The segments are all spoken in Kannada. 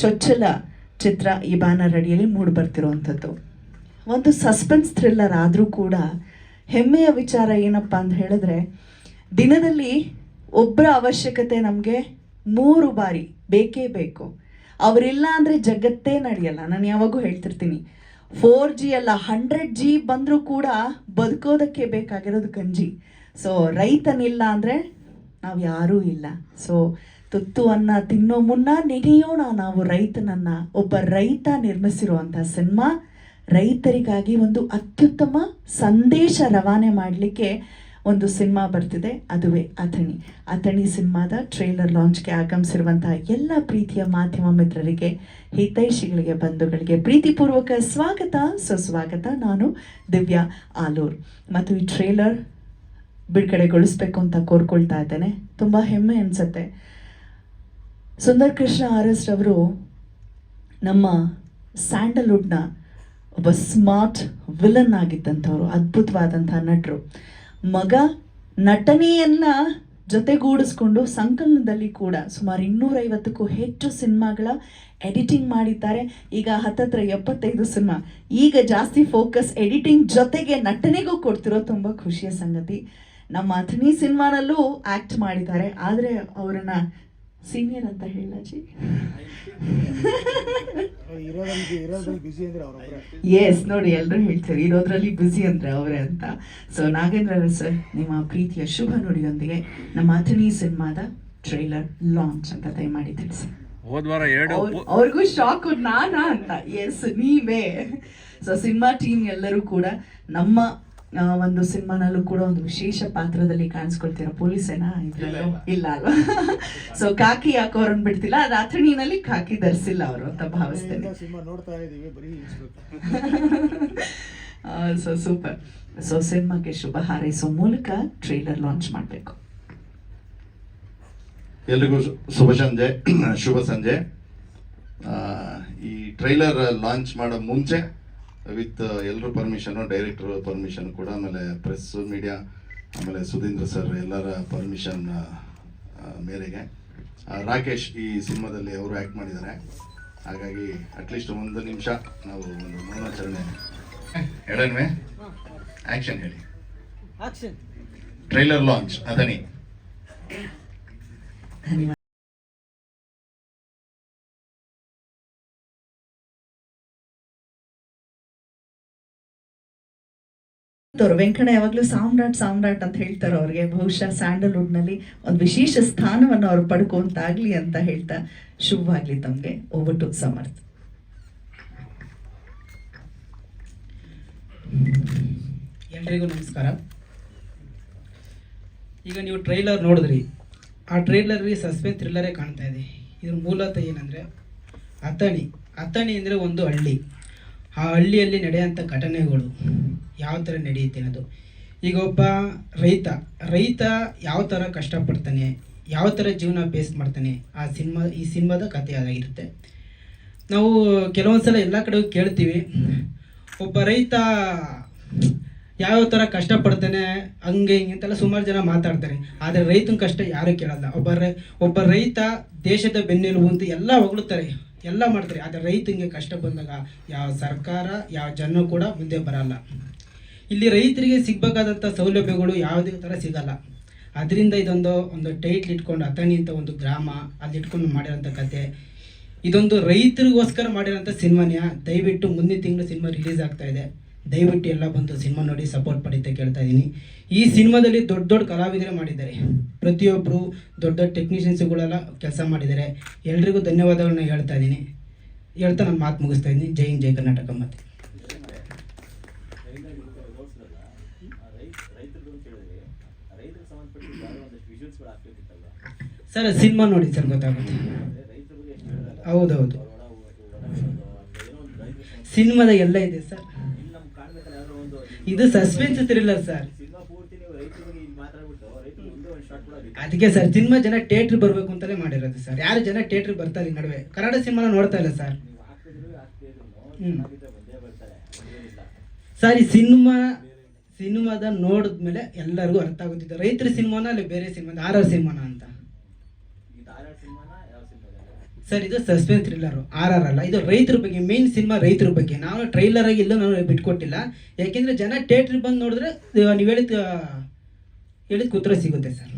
ಚೊಚ್ಚಲ ಚಿತ್ರ ಈ ಬ್ಯಾನರ್ ಅಡಿಯಲ್ಲಿ ಮೂಡಿ ಬರ್ತಿರುವಂಥದ್ದು. ಒಂದು ಸಸ್ಪೆನ್ಸ್ ಥ್ರಿಲ್ಲರ್ ಆದರೂ ಕೂಡ ಹೆಮ್ಮೆಯ ವಿಚಾರ ಏನಪ್ಪ ಅಂತ ಹೇಳಿದ್ರೆ, ದಿನದಲ್ಲಿ ಒಬ್ಬರ ಅವಶ್ಯಕತೆ ನಮಗೆ ಮೂರು ಬಾರಿ ಬೇಕೇ ಬೇಕು. ಅವರಿಲ್ಲ ಅಂದರೆ ಜಗತ್ತೇ ನಡೆಯಲ್ಲ. ನಾನು ಯಾವಾಗೂ ಹೇಳ್ತಿರ್ತೀನಿ ಫೋರ್ ಜಿ ಅಲ್ಲ ಹಂಡ್ರೆಡ್ ಜಿ ಬಂದರೂ ಕೂಡ ಬದುಕೋದಕ್ಕೆ ಬೇಕಾಗಿರೋದು ಗಂಜಿ. ಸೊ ರೈತನಿಲ್ಲ ಅಂದರೆ ನಾವು ಯಾರೂ ಇಲ್ಲ. ಸೊ ತುತ್ತು ಅನ್ನ ತಿನ್ನೋ ಮುನ್ನ ನೆನೆಯೋಣ ನಾವು ರೈತನನ್ನ, ಒಬ್ಬ ರೈತ ನಿರ್ಮಿಸಿರುವಂಥ ಸಿನಿಮಾ, ರೈತರಿಗಾಗಿ ಒಂದು ಅತ್ಯುತ್ತಮ ಸಂದೇಶ ರವಾನೆ ಮಾಡಲಿಕ್ಕೆ ಒಂದು ಸಿನಿಮಾ ಬರ್ತಿದೆ, ಅದುವೇ ಅಥಣಿ. ಅಥಣಿ ಸಿನಿಮಾದ ಟ್ರೇಲರ್ ಲಾಂಚ್ಗೆ ಆಗಮಿಸಿರುವಂತಹ ಎಲ್ಲ ಪ್ರೀತಿಯ ಮಾಧ್ಯಮ ಮಿತ್ರರಿಗೆ, ಹಿತೈಷಿಗಳಿಗೆ, ಬಂಧುಗಳಿಗೆ ಪ್ರೀತಿಪೂರ್ವಕ ಸ್ವಾಗತ. ಸುಸ್ವಾಗತ, ನಾನು ದಿವ್ಯಾ ಆಲೂರ್. ಮತ್ತು ಈ ಟ್ರೇಲರ್ ಬಿಡುಗಡೆಗೊಳಿಸ್ಬೇಕು ಅಂತ ಕೋರ್ಕೊಳ್ತಾ ಇದ್ದೇನೆ. ತುಂಬ ಹೆಮ್ಮೆ ಅನಿಸುತ್ತೆ. ಸುಂದರ್ ಕೃಷ್ಣ ಆರ್ ಎಸ್ ರವರು ನಮ್ಮ ಸ್ಯಾಂಡಲ್ವುಡ್ನ ಒಬ್ಬ ಸ್ಮಾರ್ಟ್ ವಿಲನ್ ಆಗಿದ್ದಂಥವ್ರು, ಅದ್ಭುತವಾದಂಥ ನಟರು. ಮಗ ನಟನೆಯನ್ನ ಜೊತೆಗೂಡಿಸ್ಕೊಂಡು ಸಂಕಲನದಲ್ಲಿ ಕೂಡ ಸುಮಾರು ಇನ್ನೂರೈವತ್ತಕ್ಕೂ ಹೆಚ್ಚು ಸಿನಿಮಾಗಳ ಎಡಿಟಿಂಗ್ ಮಾಡಿದ್ದಾರೆ. ಈಗ ಹತ್ತತ್ರ ಎಪ್ಪತ್ತೈದು ಸಿನಿಮಾ. ಈಗ ಜಾಸ್ತಿ ಫೋಕಸ್ ಎಡಿಟಿಂಗ್ ಜೊತೆಗೆ ನಟನೆಗೂ ಕೊಡ್ತಿರೋ ತುಂಬ ಖುಷಿಯ ಸಂಗತಿ. ನಮ್ಮ ಅಥಣಿ ಸಿನಿಮಾನಲ್ಲೂ ಆ್ಯಕ್ಟ್ ಮಾಡಿದ್ದಾರೆ. ಆದರೆ ಅವರನ್ನ ಸೀನಿಯರ್ ಅಂತ ಹೇಳಜಿ ಎಸ್ ನೋಡಿ ಎಲ್ಲರೂ ಹೇಳ್ತಾರೆ ಇರೋದ್ರಲ್ಲಿ ಬ್ಯುಸಿ ಅಂದ್ರೆ ಅವರೇ ಅಂತ. ಸೊ ನಾಗೇಂದ್ರ ಸರ್ ನಿಮ್ಮ ಪ್ರೀತಿಯ ಶುಭ ನುಡಿಯೊಂದಿಗೆ ನಮ್ಮ ಅಥಣಿ ಸಿನಿಮಾದ ಟ್ರೈಲರ್ ಲಾಂಚ್ ಅಂತ ದಯಮಾಡಿ ತಿಳಿಸಿ. ಹೋದ್ವಾರ ಎರಡು ಅವ್ರ್- ಅವ್ರಿಗೂ ಶಾಕ್ ನಾನಾ ಅಂತ. ಎಸ್ ನೀವೇ. ಸೊ ಸಿನಿಮಾ ಟೀಮ್ ಎಲ್ಲರೂ ಕೂಡ ನಮ್ಮ ಒಂದು ಸಿನಿಮಾನಲ್ಲೂ ಕೂಡ ಒಂದು ವಿಶೇಷ ಪಾತ್ರದಲ್ಲಿ ಕಾಣಿಸ್ಕೊಳ್ತೀರಾ? ಪೊಲೀಸೇನಾ ಇಲ್ಲ ಅಲ್ವಾ? ಸೊ ಕಾಕಿ ಯಾಕೋ ಅವ್ರನ್ನ ಬಿಡ್ತಿಲ್ಲ? ರಾತ್ರಿನಲ್ಲಿ ಕಾಕಿ ಧರಿಸಿಲ್ಲ ಅವರು ಅಂತ ಭಾವಿಸ್ತೇನೆ. ಸಿನಿಮಾ ನೋಡ್ತಾ ಇದೀವಿ ಬರೀ ಇನ್ಸ್ಬೇಕು ಸೊ ಸೂಪರ್ ಸೊ ಸಿನಿಮಾಗೆ ಶುಭ ಹಾರೈಸೋ ಮೂಲಕ ಟ್ರೇಲರ್ ಲಾಂಚ್ ಮಾಡಬೇಕು. ಎಲ್ರಿಗೂ ಶುಭ ಸಂಜೆ ಶುಭ ಸಂಜೆ. ಆ, ಈ ಟ್ರೈಲರ್ ಲಾಂಚ್ ಮಾಡೋ ಮುಂಚೆ ವಿತ್ ಎಲ್ಲರೂ ಪರ್ಮಿಷನು ಡೈರೆಕ್ಟರ್ ಪರ್ಮಿಷನ್ ಕೂಡ ಆಮೇಲೆ ಪ್ರೆಸ್ ಮೀಡಿಯಾ ಆಮೇಲೆ ಸುಧೀಂದ್ರ ಸರ್ ಎಲ್ಲರ ಪರ್ಮಿಷನ್ ಮೇರೆಗೆ. ರಾಕೇಶ್ ಈ ಸಿನಿಮಾದಲ್ಲಿ ಅವರು ಆ್ಯಕ್ಟ್ ಮಾಡಿದ್ದಾರೆ. ಹಾಗಾಗಿ ಅಟ್ಲೀಸ್ಟ್ ಒಂದು ನಿಮಿಷ ನಾವು ಒಂದು ಮೌನಾಚರಣೆ ಹೇಳನ್ವೆ ಆ್ಯಕ್ಷನ್ ಹೇಳಿ. ಟ್ರೈಲರ್ ಲಾಂಚ್ ಅದನಿ ಅವ್ರು ವೆಂಕಣ್ಣ ಯಾವಾಗಲೂ ಸಾಮ್ರಾಟ್ ಸಾಮ್ರಾಟ್ ಅಂತ ಹೇಳ್ತಾರೆ ಅವ್ರಿಗೆ. ಬಹುಶಃ ಸ್ಯಾಂಡಲ್ವುಡ್ನಲ್ಲಿ ಒಂದು ವಿಶೇಷ ಸ್ಥಾನವನ್ನು ಅವ್ರು ಪಡ್ಕೊಂತಾಗಲಿ ಅಂತ ಹೇಳ್ತಾ ಶುಭವಾಗ್ಲಿ ತಮಗೆ. ಒಬ್ಬಟ್ಟು ಸಮರ್ಥ. ಎಲ್ರಿಗೂ ನಮಸ್ಕಾರ. ಈಗ ನೀವು ಟ್ರೈಲರ್ ನೋಡಿದ್ರಿ. ಆ ಟ್ರೈಲರ್ ಸಸ್ಪೆನ್ಸ್ ಥ್ರಿಲ್ಲರೇ ಕಾಣ್ತಾ ಇದೆ. ಇದ್ರ ಮೂಲತಃ ಏನಂದರೆ, ಅಥಣಿ. ಅಥಣಿ ಅಂದರೆ ಒಂದು ಹಳ್ಳಿ. ಆ ಹಳ್ಳಿಯಲ್ಲಿ ನಡೆಯುವಂಥ ಘಟನೆಗಳು. ಯಾವ ಥರ ನಡೆಯುತ್ತೆ ಅನ್ನೋದು. ಈಗ ಒಬ್ಬ ರೈತ ರೈತ ಯಾವ ಥರ ಕಷ್ಟಪಡ್ತಾನೆ, ಯಾವ ಥರ ಜೀವನ ಬೇಸ್ ಮಾಡ್ತಾನೆ, ಆ ಸಿನಿಮಾ, ಈ ಸಿನಿಮಾದ ಕಥೆ ಅದಾಗಿರುತ್ತೆ. ನಾವು ಕೆಲವೊಂದು ಸಲ ಎಲ್ಲ ಕಡೆ ಕೇಳ್ತೀವಿ, ಒಬ್ಬ ರೈತ ಯಾವ ಥರ ಕಷ್ಟಪಡ್ತಾನೆ, ಹಂಗೆ ಹಿಂಗೆ ಅಂತೆಲ್ಲ ಸುಮಾರು ಜನ ಮಾತಾಡ್ತಾರೆ. ಆದರೆ ರೈತನ ಕಷ್ಟ ಯಾರೂ ಕೇಳಲ್ಲ. ಒಬ್ಬ ರೈ, ಒಬ್ಬ ರೈತ ದೇಶದ ಬೆನ್ನೆಲುಬು ಅಂತ ಎಲ್ಲ ಹೊಗಳುತ್ತಾರೆ ಎಲ್ಲ ಮಾಡ್ತಾರೆ. ಆದರೆ ರೈತನಿಗೆ ಕಷ್ಟ ಬಂದಾಗ ಯಾವ ಸರ್ಕಾರ, ಯಾವ ಜನ ಕೂಡ ಮುಂದೆ ಬರಲ್ಲ. ಇಲ್ಲಿ ರೈತರಿಗೆ ಸಿಗಬೇಕಾದಂಥ ಸೌಲಭ್ಯಗಳು ಯಾವುದೇ ಥರ ಸಿಗಲ್ಲ. ಅದರಿಂದ ಇದೊಂದು ಒಂದು ಟೈಟ್ಲ್ ಇಟ್ಕೊಂಡು ಅಥಣಿ ಅಂತ ಒಂದು ಗ್ರಾಮ ಅಲ್ಲಿ ಇಟ್ಕೊಂಡು ಮಾಡಿರೋಂಥ ಕತೆ. ಇದೊಂದು ರೈತರಿಗೋಸ್ಕರ ಮಾಡಿರೋಂಥ ಸಿನಿಮಾನ್ಯ? ದಯವಿಟ್ಟು ಮುಂದಿನ ತಿಂಗಳು ಸಿನಿಮಾ ರಿಲೀಸ್ ಆಗ್ತಾ ಇದೆ. ದಯವಿಟ್ಟು ಎಲ್ಲ ಬಂದು ಸಿನಿಮಾ ನೋಡಿ ಸಪೋರ್ಟ್ ಪಡಿತಾ ಕೇಳ್ತಾ ಇದ್ದೀನಿ ಈ ಸಿನಿಮಾದಲ್ಲಿ ದೊಡ್ಡ ದೊಡ್ಡ ಕಲಾವಿದರು ಮಾಡಿದ್ದಾರೆ. ಪ್ರತಿಯೊಬ್ಬರು ದೊಡ್ಡ ದೊಡ್ಡ ಟೆಕ್ನಿಷಿಯನ್ಸ್ಗಳೆಲ್ಲ ಕೆಲಸ ಮಾಡಿದ್ದಾರೆ. ಎಲ್ರಿಗೂ ಧನ್ಯವಾದಗಳನ್ನ ಹೇಳ್ತಾ ಇದ್ದೀನಿ ಹೇಳ್ತಾ ನಾನು ಮಾತು ಮುಗಿಸ್ತಾ ಇದ್ದೀನಿ ಜೈ ಹಿಂದ್, ಜೈ ಕರ್ನಾಟಕ. ಮತ್ತೆ. ಸರ್, ಸಿನಿಮಾ ನೋಡಿ ಸರ್, ಗೊತ್ತಾಗುತ್ತೆ. ಹೌದೌದು. ಸಿನಿಮಾದ ಎಲ್ಲ ಇದೆ ಸರ್. ಇದು ಸಸ್ಪೆನ್ಸ್ ಥ್ರಿಲ್ಲರ್ ಸರ್. ಅದಕ್ಕೆ ಸರ್, ಸಿನಿಮಾ ಜನ ಥಿಯೇಟ್ರ್ ಬರಬೇಕು ಅಂತಲೇ ಮಾಡಿರೋದು ಸರ್. ಯಾರು ಜನ ಥಿಯೇಟ್ರ್ ಬರ್ತಾರೆ ಈ ನಡುವೆ. ಕನ್ನಡ ಸಿನಿಮಾನ ನೋಡ್ತಾ ಇಲ್ಲ ಸರ್. ಸರ್, ಈ ಸಿನಿಮಾ, ಸಿನಿಮಾದ ನೋಡಿದ್ಮೇಲೆ ಎಲ್ಲರಿಗೂ ಅರ್ಥ ಆಗುತ್ತಿದೆ. ರೈತರ ಸಿನಿಮಾನ ಅಲ್ಲಿ ಬೇರೆ ಸಿನಿಮಾ ಆರ್ ಆರ್ ಸಿನಿಮಾನ ಅಂತ? ಸರ್, ಇದು ಸಸ್ಪೆನ್ಸ್ ಥ್ರಿಲ್ಲರು ಆರ್ ಆರ್ ಅಲ್ಲ ಇದು ರೈತರ ಬಗ್ಗೆ ಮೇನ್ ಸಿನಿಮಾ ರೈತರ ಬಗ್ಗೆ. ನಾವು ಟ್ರೈಲರ್ ಆಗಿ ಎಲ್ಲೂ ನಾನು ಬಿಟ್ಕೊಟ್ಟಿಲ್ಲ. ಯಾಕೆಂದರೆ ಜನ ಥಿಯೇಟ್ರಿಗೆ ಬಂದು ನೋಡಿದ್ರೆ ನೀವು ಹೇಳಿದ ಹೇಳಿದ ಕುತ್ರ ಸಿಗುತ್ತೆ ಸರ್.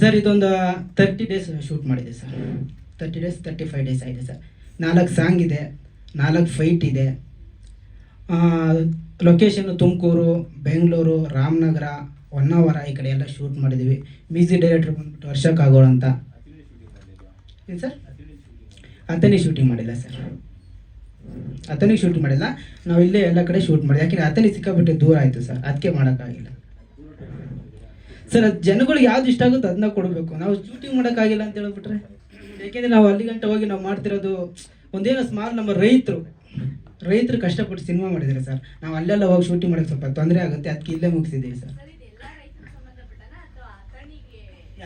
ಸರ್, ಇದೊಂದು ತರ್ಟಿ ಡೇಸ್ ಶೂಟ್ ಮಾಡಿದೆ sir. Thirty days thirty five days ಆಗಿದೆ ಸರ್. ನಾಲ್ಕು ಸಾಂಗ್ ಇದೆ, ನಾಲ್ಕು ಫೈಟ್ ಇದೆ. ಲೊಕೇಶನ್ ತುಮಕೂರು, ಬೆಂಗಳೂರು, ರಾಮನಗರ ಹೊನ್ನಾವರ ಈ ಕಡೆ ಎಲ್ಲ ಶೂಟ್ ಮಾಡಿದ್ದೀವಿ. ಮ್ಯೂಸಿಕ್ ಡೈರೆಕ್ಟರ್ ಬಂದ್ಬಿಟ್ಟು ವರ್ಷ ಕಾಗೋಳ ಅಂತ. ಏನು ಸರ್ ಅತನೇ ಶೂಟಿಂಗ್ ಮಾಡಿಲ್ಲ ಸರ್ ಅತನಿಗೆ ಶೂಟ್ ಮಾಡಿಲ್ಲ. ನಾವು ಇಲ್ಲೇ ಎಲ್ಲ ಕಡೆ ಶೂಟ್ ಮಾಡಿದ್ವಿ. ಯಾಕೆಂದ್ರೆ ಅತನಿ ಸಿಕ್ಕಾಬಿಟ್ಟು ದೂರ ಆಯಿತು ಸರ್ ಅದಕ್ಕೆ ಮಾಡೋಕ್ಕಾಗಿಲ್ಲ. ಸರ್ ಅದು ಜನಗಳಿಗೆ ಯಾವ್ದು ಇಷ್ಟ ಆಗುತ್ತೆ ಅದನ್ನ ಕೊಡಬೇಕು. ನಾವು ಶೂಟಿಂಗ್ ಮಾಡೋಕ್ಕಾಗಿಲ್ಲ ಅಂತ ಹೇಳ್ಬಿಟ್ರೆ? ಯಾಕೆಂದ್ರೆ ನಾವು ಅಲ್ಲಿ ಗಂಟೆ ಹೋಗಿ ನಾವು ಮಾಡ್ತಿರೋದು ಒಂದೇನೋ ಸ್ಮಾಲ್ ನಮ್ಮ ರೈತರು. ರೈತರು ಕಷ್ಟಪಟ್ಟು ಸಿನಿಮಾ ಮಾಡಿದ್ದಾರೆ ಸರ್ ನಾವು ಅಲ್ಲೆಲ್ಲ ಹೋಗಿ ಶೂಟಿಂಗ್ ಮಾಡೋಕ್ಕೆ ಸ್ವಲ್ಪ ತೊಂದರೆ ಆಗುತ್ತೆ. ಅದಕ್ಕೆ ಇಲ್ಲೇ ಮುಗಿಸಿದ್ದೀವಿ ಸರ್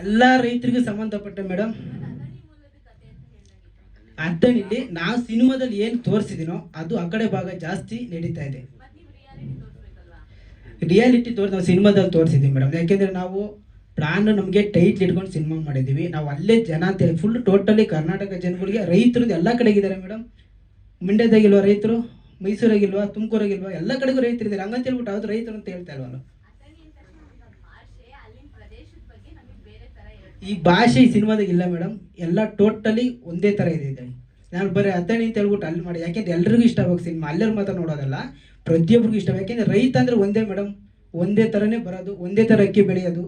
ಎಲ್ಲ ರೈತರಿಗೂ ಸಂಬಂಧಪಟ್ಟ ಮೇಡಮ್ ಅರ್ಥನಿಲ್ಲಿ ನಾವು ಸಿನಿಮಾದಲ್ಲಿ ಏನು ತೋರಿಸಿದಿನೋ ಅದು ಆ ಕಡೆ ಭಾಗ ಜಾಸ್ತಿ ನಡೀತಾ ಇದೆ. ರಿಯಾಲಿಟಿ ತೋರಿಸಿ ನಾವು ಸಿನಿಮಾದಲ್ಲಿ ತೋರಿಸಿದ್ದೀವಿ ಮೇಡಮ್ ಯಾಕೆಂದರೆ ನಾವು ಪ್ಲಾನ್ ನಮಗೆ ಟೈಟ್ ಇಟ್ಕೊಂಡು ಸಿನಿಮಾ ಮಾಡಿದ್ದೀವಿ ನಾವು ಅಲ್ಲೇ ಜನ ಅಂತೇಳಿ ಫುಲ್ ಟೋಟಲಿ ಕರ್ನಾಟಕ ಜನಗಳಿಗೆ, ರೈತರದ್ದು ಎಲ್ಲ ಕಡೆಗಿದ್ದಾರೆ ಮೇಡಮ್ ಮಂಡ್ಯದಾಗಿಲ್ವಾ ರೈತರು, ಮೈಸೂರಾಗಿಲ್ವಾ, ತುಮಕೂರಾಗಿಲ್ವಾ, ಎಲ್ಲ ಕಡೆಗೂ ರೈತರಿದ್ದಾರೆ. ಹಂಗಂತ ಹೇಳ್ಬಿಟ್ಟು ಅದು ರೈತರು ಅಂತ ಹೇಳ್ತಾ ಇಲ್ವಲ್ಲ ಈ ಭಾಷೆ ಈ ಸಿನಿಮಾದಾಗ ಇಲ್ಲ ಮೇಡಮ್ ಎಲ್ಲ ಟೋಟಲಿ ಒಂದೇ ಥರ ಇದೆ ನಾನು ಬರೀ ಅತಣಿ ಅಂತ ಹೇಳ್ಬಿಟ್ಟು ಅಲ್ಲಿ ಮಾಡಿ. ಯಾಕೆಂದ್ರೆ ಎಲ್ರಿಗೂ ಇಷ್ಟ ಆಗ್ಬೇಕು ಸಿನಿಮಾ. ಅಲ್ಲರೂ ಮಾತ್ರ ನೋಡೋದಲ್ಲ. ಪ್ರತಿಯೊಬ್ಬರಿಗೂ ಇಷ್ಟ. ಯಾಕೆಂದ್ರೆ ರೈತ ಅಂದ್ರೆ ಒಂದೇ ಮೇಡಮ್ ಒಂದೇ ಥರನೇ ಬರೋದು, ಒಂದೇ ಥರ ಅಕ್ಕಿ ಬೆಳೆಯೋದು,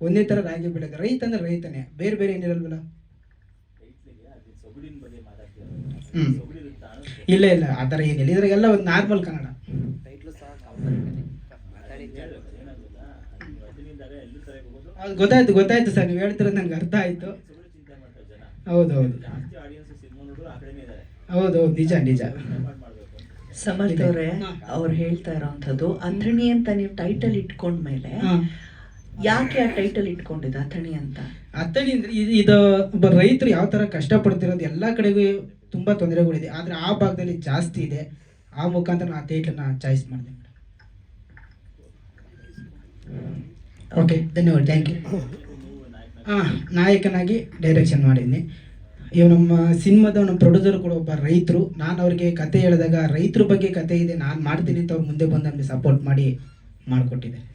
ಒಂದೇ ಥರ ರಾಗಿ ಬೆಳೆಯೋದು. ರೈತ ಅಂದ್ರೆ ರೈತನೇ. ಬೇರೆ ಬೇರೆ ಏನಿರಲ್ವಲ್ಲ ಹ್ಞೂ ಇಲ್ಲ ಇಲ್ಲ. ಆ ಥರ ಏನಿಲ್ಲ. ಇದ್ರಾಗೆಲ್ಲ ಒಂದು ನಾರ್ಮಲ್ ಕನ್ನಡ. ಗೊತ್ತಾಯ್ತು ಗೊತ್ತಾಯ್ತು ಸರ್ ನೀವು ಹೇಳ್ತಿರೋದು ನನಗೆ ಅರ್ಥ ಆಯ್ತು. ಹೌದು ಹೌದು. ಹೌದು ಹೌದು ನಿಜ ನಿಜ. ಸಮರ್ಥ ಅವ್ರೆ. ಅವ್ರು ಹೇಳ್ತಾ ಇರೋಂಥದ್ದು ಅಥಣಿ ಅಂತ ನೀವು ಟೈಟಲ್ ಇಟ್ಕೊಂಡ್ಮೇಲೆ ಮೇಲೆ ಯಾಕೆ ಆ ಟೈಟಲ್ ಇಟ್ಕೊಂಡಿದ್ದ ಅಥಣಿ ಅಂತ? ಅಥಣಿ ಅಂದ್ರೆ ಇದು ಇದು ಒಬ್ಬ ರೈತರು ಯಾವ ಥರ ಕಷ್ಟಪಡ್ತಿರೋದು ಎಲ್ಲ ಕಡೆಗೂ ತುಂಬಾ ತೊಂದರೆಗಳಿದೆ. ಆದ್ರೆ ಆ ಭಾಗದಲ್ಲಿ ಜಾಸ್ತಿ ಇದೆ. ಆ ಮುಖಾಂತರ ನಾನು ಆ ಥಿಯೇಟ್ರನ್ನ ಚಾಯ್ಸ್ ಮಾಡಿದೆ ಓಕೆ ಧನ್ಯವಾದ ಥ್ಯಾಂಕ್ ಯು ಹಾಂ ನಾಯಕನಾಗಿ ಡೈರೆಕ್ಷನ್ ಮಾಡಿದ್ದೀನಿ ಇವ್ ನಮ್ಮ ಸಿನಿಮಾದ ನಮ್ಮ ಪ್ರೊಡ್ಯೂಸರ್ ಕೂಡ ಒಬ್ಬ ರೈತರು. ನಾನು ಅವ್ರಿಗೆ ಕತೆ ಹೇಳಿದಾಗ ರೈತರ ಬಗ್ಗೆ ಕತೆ ಇದೆ, ನಾನು ಮಾಡ್ತೀನಿ ಅಂತ ಅವ್ರು ಮುಂದೆ ಬಂದು ನಮಗೆ ಸಪೋರ್ಟ್ ಮಾಡಿ ಮಾಡಿಕೊಟ್ಟಿದ್ದಾರೆ.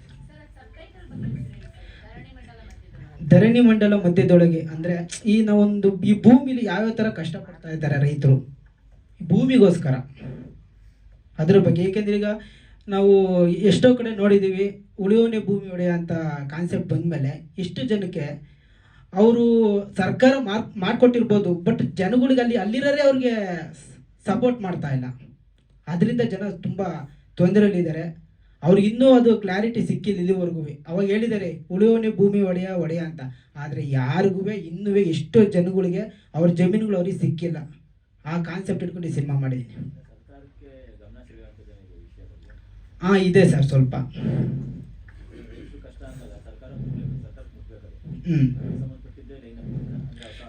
ಧರಣಿ ಮಂಡಲ ಮಧ್ಯದೊಳಗೆ ಅಂದರೆ ಈ ನಾವೊಂದು ಈ ಭೂಮಿಲಿ ಯಾವ್ಯಾವ ಥರ ಕಷ್ಟಪಡ್ತಾ ಇದ್ದಾರೆ ರೈತರು? ಭೂಮಿಗೋಸ್ಕರ. ಅದ್ರ ಬಗ್ಗೆ, ಏಕೆಂದ್ರೆ ಈಗ ನಾವು ಎಷ್ಟೋ ಕಡೆ ನೋಡಿದ್ದೀವಿ, ಉಳಿಯೋನೆ ಭೂಮಿ ಒಡೆಯ ಅಂತ ಕಾನ್ಸೆಪ್ಟ್ ಬಂದಮೇಲೆ ಇಷ್ಟು ಜನಕ್ಕೆ ಅವರು ಸರ್ಕಾರ ಮಾರ್, ಮಾಡಿಕೊಟ್ಟಿರ್ಬೋದು ಬಟ್ ಜನಗಳಿಗೆ ಅಲ್ಲಿ ಅಲ್ಲಿರೋರೇ ಅವ್ರಿಗೆ ಸಪೋರ್ಟ್ ಮಾಡ್ತಾ ಇಲ್ಲ. ಅದರಿಂದ ಜನ ತುಂಬ ತೊಂದರೆಯಲ್ಲಿದ್ದಾರೆ. ಅವ್ರಿಗೆ ಇನ್ನೂ ಅದು ಕ್ಲಾರಿಟಿ ಸಿಕ್ಕಿಲ್ಲ ಇಲ್ಲಿವರೆಗೂ. ಅವಾಗ ಹೇಳಿದ್ದಾರೆ, ಉಳಿಯೋನೆ ಭೂಮಿ ಒಡೆಯ ಒಡೆಯ ಅಂತ. ಆದರೆ ಯಾರಿಗೂ ಇನ್ನೂ ಎಷ್ಟೋ ಜನಗಳಿಗೆ ಅವ್ರ ಜಮೀನುಗಳು ಅವ್ರಿಗೆ ಸಿಕ್ಕಿಲ್ಲ. ಆ ಕಾನ್ಸೆಪ್ಟ್ ಇಟ್ಕೊಂಡು ಈ ಸಿನಿಮಾ ಮಾಡಿದ್ದೀನಿ. ಹಾಂ ಇದೆ ಸರ್, ಸ್ವಲ್ಪ. ಹ್ಞೂ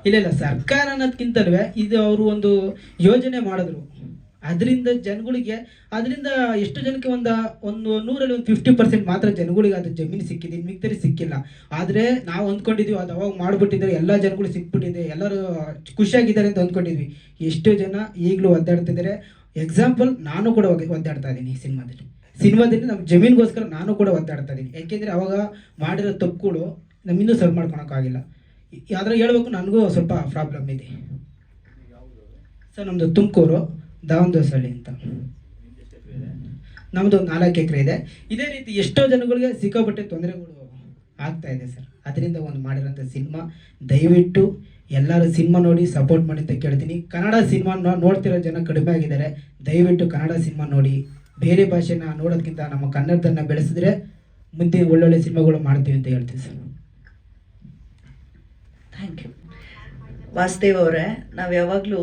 ಇಲ್ಲ ಇಲ್ಲ, ಸರ್ಕಾರ ಅನ್ನೋದಕ್ಕಿಂತಲೂ ಇದು ಅವರು ಒಂದು ಯೋಜನೆ ಮಾಡಿದ್ರು. ಅದರಿಂದ ಜನಗಳಿಗೆ, ಅದರಿಂದ ಎಷ್ಟು ಜನಕ್ಕೆ ಒಂದು ಒಂದು ನೂರಲ್ಲಿ ಒಂದು ಫಿಫ್ಟಿ ಪರ್ಸೆಂಟ್ ಮಾತ್ರ ಜನಗಳಿಗೆ ಅದು ಜಮೀನು ಸಿಕ್ಕಿದೆ. ಇನ್ನು ಸಿಕ್ಕಿಲ್ಲ. ಆದರೆ ನಾವು ಅಂದ್ಕೊಂಡಿದ್ವಿ ಅದು ಅವಾಗ ಮಾಡಿಬಿಟ್ಟಿದ್ದಾರೆ, ಎಲ್ಲ ಜನಗಳು ಸಿಕ್ಬಿಟ್ಟಿದೆ, ಎಲ್ಲರೂ ಖುಷಿಯಾಗಿದ್ದಾರೆ ಅಂತ ಅಂದ್ಕೊಂಡಿದ್ವಿ ಎಷ್ಟೋ ಜನ ಈಗಲೂ ಒದ್ದಾಡ್ತಿದ್ದಾರೆ. ಎಕ್ಸಾಂಪಲ್ ನಾನು ಕೂಡ ಒದ್ದಾಡ್ತಾ ಇದ್ದೀನಿ ಸಿನಿಮಾದಲ್ಲಿ. ಸಿನಿಮಾದಲ್ಲಿ ನಮ್ಮ ಜಮೀನಿಗೋಸ್ಕರ ನಾನು ಕೂಡ ಒತ್ತಾಡ್ತಾ ಇದ್ದೀನಿ. ಯಾಕೆಂದರೆ ಅವಾಗ ಮಾಡಿರೋ ತಪ್ಪುಗಳು ನಮ್ಮಿಂದ ಸರಿ ಮಾಡ್ಕೊಳಕ್ಕಾಗಿಲ್ಲ. ಯಾವ್ದಾರ ಹೇಳ್ಬೇಕು ನನಗೂ ಸ್ವಲ್ಪ ಪ್ರಾಬ್ಲಮ್ ಇದೆ. ಸರ್ ನಮ್ಮದು ತುಮಕೂರು ದಾವಣದೋಸಳ್ಳಿ ಅಂತ. ನಮ್ಮದು ನಾಲ್ಕು ಎಕರೆ ಇದೆ. ಇದೇ ರೀತಿ ಎಷ್ಟೋ ಜನಗಳಿಗೆ ಸಿಕ್ಕಾಪಟ್ಟೆ ತೊಂದರೆಗಳು ಆಗ್ತಾ ಇದೆ ಸರ್. ಅದರಿಂದ ಒಂದು ಮಾಡಿರೋಂಥ ಸಿನಿಮಾ, ದಯವಿಟ್ಟು ಎಲ್ಲರೂ ಸಿನಿಮಾ ನೋಡಿ ಸಪೋರ್ಟ್ ಮಾಡಿ ಅಂತ ಕೇಳ್ತೀನಿ. ಕನ್ನಡ ಸಿನಿಮಾ ನೋಡ್ತಿರೋ ಜನ ಕಡಿಮೆ ಆಗಿದ್ದಾರೆ. ದಯವಿಟ್ಟು ಕನ್ನಡ ಸಿನಿಮಾ ನೋಡಿ. ಬೇರೆ ಭಾಷೆನ ನೋಡೋದಕ್ಕಿಂತ ನಮ್ಮ ಕನ್ನಡದನ್ನ ಬೆಳೆಸಿದ್ರೆ ಮುಂದೆ ಒಳ್ಳೊಳ್ಳೆ ಸಿನಿಮಾಗಳು ಮಾಡ್ತೀವಿ ಅಂತ ಹೇಳ್ತೀವಿ ಸರ್. Thank you. ವಾಸುದೇವ್ ಅವರೇ, ನಾವು ಯಾವಾಗಲೂ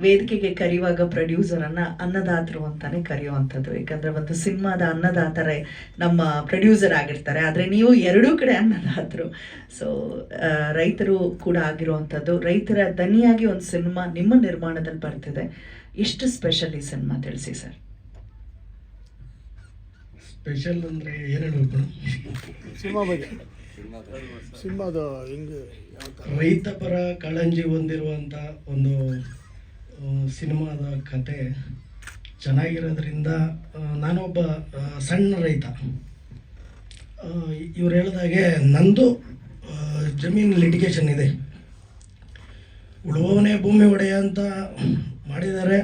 ವೇದಿಕೆಗೆ ಕರೆಯುವಾಗ ಪ್ರೊಡ್ಯೂಸರನ್ನು ಅನ್ನದಾತರು ಅಂತಾನೆ ಕರೆಯುವಂಥದ್ದು. ಯಾಕಂದ್ರೆ ಒಂದು ಸಿನಿಮಾದ ಅನ್ನದಾತರೇ ನಮ್ಮ ಪ್ರೊಡ್ಯೂಸರ್ ಆಗಿರ್ತಾರೆ. ಆದರೆ ನೀವು ಎರಡೂ ಕಡೆ ಅನ್ನದಾತರು. ಸೊ ರೈತರು ಕೂಡ ಆಗಿರುವಂಥದ್ದು. ರೈತರ ದನಿಯಾಗಿ ಒಂದು ಸಿನಿಮಾ ನಿಮ್ಮ ನಿರ್ಮಾಣದಲ್ಲಿ ಬರ್ತಿದೆ. ಎಷ್ಟು ಸ್ಪೆಷಲ್ ಈ ಸಿನಿಮಾ ತಿಳಿಸಿ ಸರ್? ಸ್ಪೆಷಲ್ ಅಂದರೆ ಏನು ಹೇಳಬೇಕು ಸಿನಿಮಾ ಬಗ್ಗೆ. ಸಿನಿಮಾದ ಹೆಂಗೆ ರೈತ ಪರ ಕಾಳಂಜಿ ಹೊಂದಿರುವಂಥ ಒಂದು ಸಿನಿಮಾದ ಕತೆ ಚೆನ್ನಾಗಿರೋದ್ರಿಂದ ನಾನೊಬ್ಬ ಸಣ್ಣ ರೈತ. ಇವ್ರು ಹೇಳಿದಾಗೆ ನಂದು ಜಮೀನ್ ಲಿಟಿಗೇಷನ್ ಇದೆ. ಉಳುವವನೇ ಭೂಮಿ ಒಡೆಯ ಅಂತ ಮಾಡಿದ್ದಾರೆ.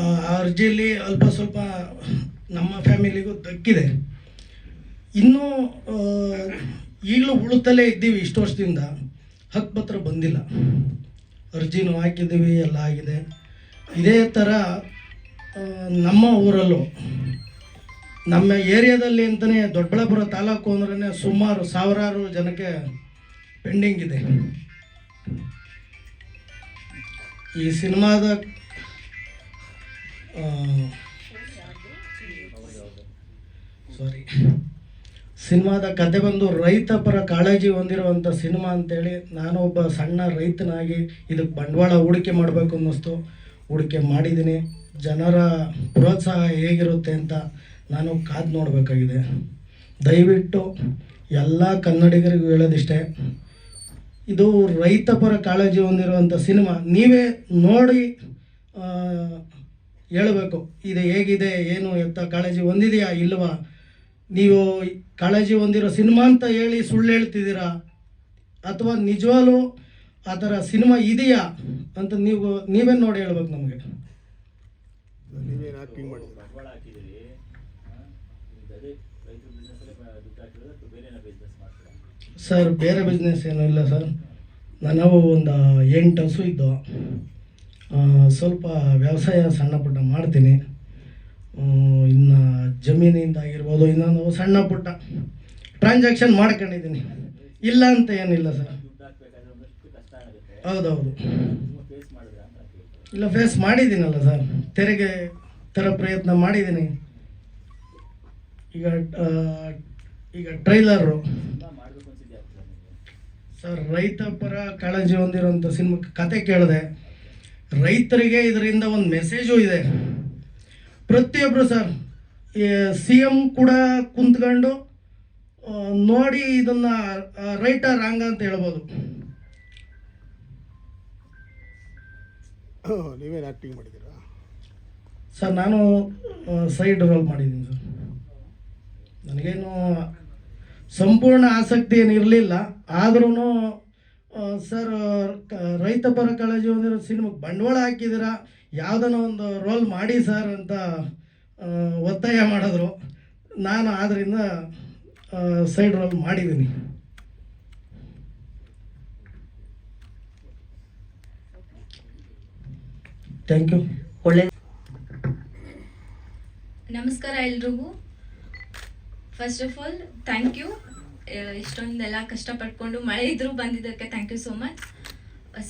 ಆ ಅರ್ಜಿಯಲ್ಲಿ ಅಲ್ಪ ಸ್ವಲ್ಪ ನಮ್ಮ ಫ್ಯಾಮಿಲಿಗೂ ದಕ್ಕಿದೆ. ಇನ್ನೂ ಈಗಲೂ ಉಳುತ್ತಲೇ ಇದ್ದೀವಿ ಇಷ್ಟು ವರ್ಷದಿಂದ. ಹಕ್ಕುಪತ್ರ ಬಂದಿಲ್ಲ. ಅರ್ಜಿನೂ ಹಾಕಿದ್ದೀವಿ, ಎಲ್ಲ ಆಗಿದೆ. ಇದೇ ಥರ ನಮ್ಮ ಊರಲ್ಲೂ, ನಮ್ಮ ಏರಿಯಾದಲ್ಲಿ ಅಂತಲೇ ದೊಡ್ಡಬಳ್ಳಾಪುರ ತಾಲೂಕು ಅಂದ್ರೆ ಸುಮಾರು ಸಾವಿರಾರು ಜನಕ್ಕೆ ಪೆಂಡಿಂಗ್ ಇದೆ. ಈ ಸಿನಿಮಾದ ಸಾರಿ ಸಿನಿಮಾದ ಕತೆ ಬಂದು ರೈತ ಪರ ಕಾಳಜಿ ಹೊಂದಿರುವಂಥ ಸಿನಿಮಾ ಅಂತೇಳಿ ನಾನು ಒಬ್ಬ ಸಣ್ಣ ರೈತನಾಗಿ ಇದಕ್ಕೆ ಬಂಡವಾಳ ಹೂಡಿಕೆ ಮಾಡಬೇಕು ಅನ್ನಿಸ್ತು. ಹೂಡಿಕೆ ಮಾಡಿದ್ದೀನಿ. ಜನರ ಪ್ರೋತ್ಸಾಹ ಹೇಗಿರುತ್ತೆ ಅಂತ ನಾನು ಕಾದು ನೋಡಬೇಕಾಗಿದೆ. ದಯವಿಟ್ಟು ಎಲ್ಲ ಕನ್ನಡಿಗರಿಗೂ ಹೇಳೋದಿಷ್ಟೇ. ಇದು ರೈತ ಪರ ಕಾಳಜಿ ಹೊಂದಿರುವಂಥ ಸಿನಿಮಾ. ನೀವೇ ನೋಡಿ ಹೇಳಬೇಕು. ಇದು ಹೇಗಿದೆ, ಏನು ಎತ್ತ ಕಾಳಜಿ ಹೊಂದಿದೆಯಾ, ಇಲ್ವಾ? ನೀವು ಕಾಳಜಿ ಹೊಂದಿರೋ ಸಿನಿಮಾ ಅಂತ ಹೇಳಿ ಸುಳ್ಳು ಹೇಳ್ತಿದ್ದೀರಾ? ಅಥವಾ ನಿಜವಾಗ್ಲೂ ಆ ಥರ ಸಿನಿಮಾ ಇದೆಯಾ ಅಂತ ನೀವು ನೀವೇ ನೋಡಿ ಹೇಳ್ಬೇಕು ನಮಗೆ? ಸರ್ ಬೇರೆ ಬಿಸ್ನೆಸ್ ಏನೂ ಇಲ್ಲ ಸರ್. ನಾನು ಒಂದು ಎಂಟು ಹಸು ಇದ್ದು ಸ್ವಲ್ಪ ವ್ಯವಸಾಯ ಸಣ್ಣ ಪುಟ್ಟ ಮಾಡ್ತೀನಿ. ಇನ್ನು ಜಮೀನಿಂದ ಆಗಿರ್ಬೋದು ಇನ್ನೊಂದು ಸಣ್ಣ ಪುಟ್ಟ ಟ್ರಾನ್ಸಾಕ್ಷನ್ ಮಾಡ್ಕೊಂಡಿದ್ದೀನಿ ಇಲ್ಲ ಅಂತ ಏನಿಲ್ಲ ಸರ್. ಹೌದೌದು. ಇಲ್ಲ ಫೇಸ್ ಮಾಡಿದ್ದೀನಲ್ಲ ಸರ್. ತೆರಿಗೆ ಥರ ಪ್ರಯತ್ನ ಮಾಡಿದ್ದೀನಿ ಈಗ ಈಗ ಟ್ರೈಲರು ಸರ್, ರೈತ ಪರ ಕಾಳಜಿ ಹೊಂದಿರುವಂಥ ಸಿನಿಮಾ ಕತೆ ಕೇಳಿದೆ, ರೈತರಿಗೆ ಇದರಿಂದ ಒಂದು ಮೆಸೇಜು ಇದೆ. ಪ್ರತಿಯೊಬ್ಬರು ಸರ್ ಸಿ ಎಂ ಕೂಡ ಕುಂತ್ಕೊಂಡು ನೋಡಿ ಇದನ್ನ ರೈಟ ರಾಂಗ ಅಂತ ಹೇಳ್ಬೋದು. ನೀವೇನು ಆ್ಯಕ್ಟಿಂಗ್ ಮಾಡಿದ್ದೀರಾ? ಸರ್ ನಾನು ಸೈಡ್ ರೋಲ್ ಮಾಡಿದ್ದೀನಿ ಸರ್. ನನಗೇನು ಸಂಪೂರ್ಣ ಆಸಕ್ತಿ ಏನು ಇರಲಿಲ್ಲ. ಆದ್ರೂ ಸರ್ ರೈತ ಪರ ಕಾಳಜಿ ಹೊಂದಿರೋ ಸಿನಿಮಾಗೆ ಬಂಡವಾಳ ಹಾಕಿದ್ದೀರಾ? ಯಾವುದನ್ನ ಒಂದು ರೋಲ್ ಮಾಡಿ ಸರ್ ಅಂತ ಒತ್ತಾಯ ಮಾಡಿದ್ರು. ನಾನು ಆದ್ದರಿಂದ ಸೈಡ್ ರೋಲ್ ಮಾಡಿದ್ದೀನಿ. ಥ್ಯಾಂಕ್ ಯು ಒಳ್ಳೆ ನಮಸ್ಕಾರ ಎಲ್ರಿಗೂ. First of all thank you ಇಷ್ಟೊಂದೆಲ್ಲ ಕಷ್ಟಪಟ್ಕೊಂಡು ಮಳೆ ಇದ್ರೂ ಬಂದಿದ್ದಕ್ಕೆ thank you so much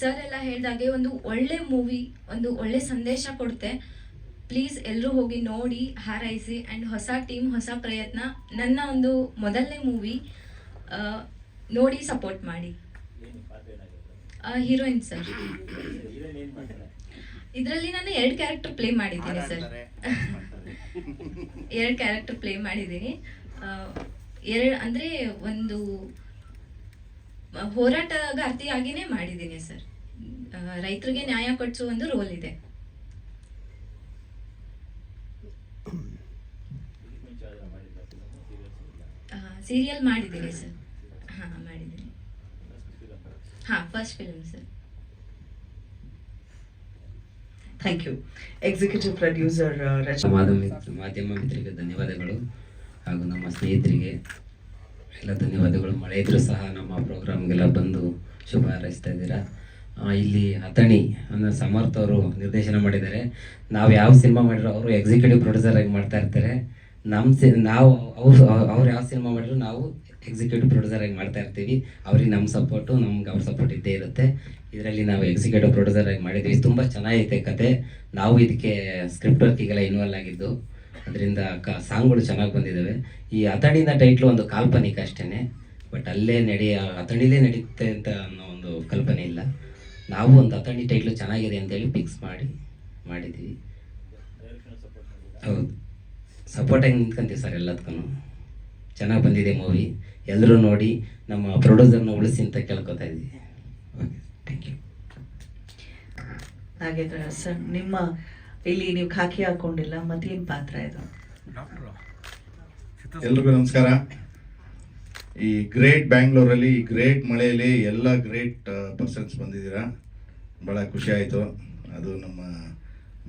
sir ಎಲ್ಲ ಹೇಳ್ದಾಗೆ ಒಂದು ಒಳ್ಳೆ ಮೂವಿ ಒಂದು ಒಳ್ಳೆ ಸಂದೇಶ ಕೊಡುತ್ತೆ. ಪ್ಲೀಸ್ ಎಲ್ಲರೂ ಹೋಗಿ ನೋಡಿ ಹಾರೈಸಿ ಆ್ಯಂಡ್ ಹೊಸ ಟೀಮ್ ಹೊಸ ಪ್ರಯತ್ನ. ನನ್ನ ಒಂದು ಮೊದಲನೇ ಮೂವಿ ನೋಡಿ ಸಪೋರ್ಟ್ ಮಾಡಿ. Heroine sir. ಇದರಲ್ಲಿ ನಾನು ಎರಡು ಕ್ಯಾರೆಕ್ಟರ್ ಪ್ಲೇ ಮಾಡಿದ್ದೀನಿ ಸರ್. ಎರಡು ಕ್ಯಾರೆಕ್ಟರ್ ಪ್ಲೇ ಮಾಡಿದ್ದೀನಿ. ಎರಡು ಅಂದರೆ ಒಂದು ಹೋರಾಟಗಾರ್ತಿಯಾಗಿನೇ ಮಾಡಿದ್ದೀನಿ ಸರ್. ರೈತರಿಗೆ ನ್ಯಾಯ ಕೊಡಿಸೋ ಒಂದು ರೋಲ್ ಇದೆ. ಸೀರಿಯಲ್ ಮಾಡಿದ್ದೀನಿ ಸರ್. ಹಾಂ ಮಾಡಿದ್ದೀನಿ. ಹಾಂ first film sir. Thank you executive producer Rachana ಮಾಧ್ಯಮ ಮಾಧ್ಯಮ ಮಿತ್ರರಿಗೆ ಧನ್ಯವಾದಗಳು. ಹಾಗೂ ನಮ್ಮ ಸ್ನೇಹಿತರಿಗೆ ಎಲ್ಲ ಧನ್ಯವಾದಗಳು. ಮಳೆ ಇದ್ದರೂ ಸಹ ನಮ್ಮ ಪ್ರೋಗ್ರಾಮ್ಗೆಲ್ಲ ಬಂದು ಶುಭ ಹಾರೈಸ್ತಾ ಇದ್ದೀರಾ ಇಲ್ಲಿ ಅಥಣಿ, ಅಂದರೆ ಸಮರ್ಥ ಅವರು ನಿರ್ದೇಶನ ಮಾಡಿದ್ದಾರೆ. ನಾವು ಯಾವ ಸಿನಿಮಾ ಮಾಡಿರೋ ಅವರು ಎಕ್ಸಿಕ್ಯೂಟಿವ್ ಪ್ರೊಡ್ಯೂಸರ್ ಆಗಿ ಮಾಡ್ತಾ ಇರ್ತಾರೆ. ನಮ್ಮ ಸಿ, ನಾವು, ಅವ್ರು ಅವ್ರು ಯಾವ ಸಿನಿಮಾ ಮಾಡಿದ್ರು ನಾವು ಎಕ್ಸಿಕ್ಯೂಟಿವ್ ಪ್ರೊಡ್ಯೂಸರ್ ಆಗಿ ಮಾಡ್ತಾ ಇರ್ತೀವಿ. ಅವ್ರಿಗೆ ನಮ್ಮ ಸಪೋರ್ಟು ನಮ್ಗೆ ಅವ್ರ ಸಪೋರ್ಟ್ ಇದ್ದೇ ಇರುತ್ತೆ. ಇದರಲ್ಲಿ ನಾವು ಎಕ್ಸಿಕ್ಯೂಟಿವ್ ಪ್ರೊಡ್ಯೂಸರ್ ಆಗಿ ಮಾಡಿದ್ವಿ. ತುಂಬ ಚೆನ್ನಾಗೈತೆ ಕತೆ. ನಾವು ಇದಕ್ಕೆ ಸ್ಕ್ರಿಪ್ಟ್ ವರ್ಕಿಗೆಲ್ಲ ಇನ್ವಾಲ್ವ್ ಆಗಿದ್ದು. ಅದರಿಂದ ಕ ಸಾಂಗ್ಗಳು ಚೆನ್ನಾಗಿ ಬಂದಿದ್ದಾವೆ ಈ ಅಥಣಿನ ಟೈಟ್ಲು ಒಂದು ಕಾಲ್ಪನಿಕ ಅಷ್ಟೇ ಬಟ್ ಅಲ್ಲೇ ನಡೆಯ, ಅಥಣಿಲೇ ನಡೆಯುತ್ತೆ ಅಂತ ಅನ್ನೋ ಒಂದು ಕಲ್ಪನೆ ಇಲ್ಲ. ನಾವು ಒಂದು ಅಥಣಿ ಟೈಟ್ಲು ಚೆನ್ನಾಗಿದೆ ಅಂತೇಳಿ ಫಿಕ್ಸ್ ಮಾಡಿ, ಮಾಡಿದ್ದೀವಿ. ಹೌದು. ಸಪೋರ್ಟಾಗಿ ನಿಂತ್ಕೊಂತೀವಿ ಸರ್ ಎಲ್ಲದಕ್ಕೂ ಚೆನ್ನಾಗಿ ಬಂದಿದೆ ಮೂವಿ ಎಲ್ಲರೂ ನೋಡಿ, ನಮ್ಮ ಪ್ರೊಡ್ಯೂಸರ್ನ ಉಳಿಸಿ ಅಂತ ಕೇಳ್ಕೊತಾ ಇದ್ದೀವಿ. Okay thank you Nagendra sir, ನಿಮ್ಮ ಇಲ್ಲಿ ನೀವು ಖಾಕಿ ಹಾಕೊಂಡಿಲ್ಲ ಮತ್ತೇನು ಪಾತ್ರ ಇದು? ಎಲ್ರಿಗೂ ನಮಸ್ಕಾರ. ಈ ಗ್ರೇಟ್ ಬ್ಯಾಂಗ್ಳೂರಲ್ಲಿ ಈ ಗ್ರೇಟ್ ಮಳೆಯಲ್ಲಿ ಎಲ್ಲ ಗ್ರೇಟ್ ಪರ್ಸನ್ಸ್ ಬಂದಿದ್ದೀರಾ? ಭಾಳ ಖುಷಿ ಆಯಿತು. ಅದು ನಮ್ಮ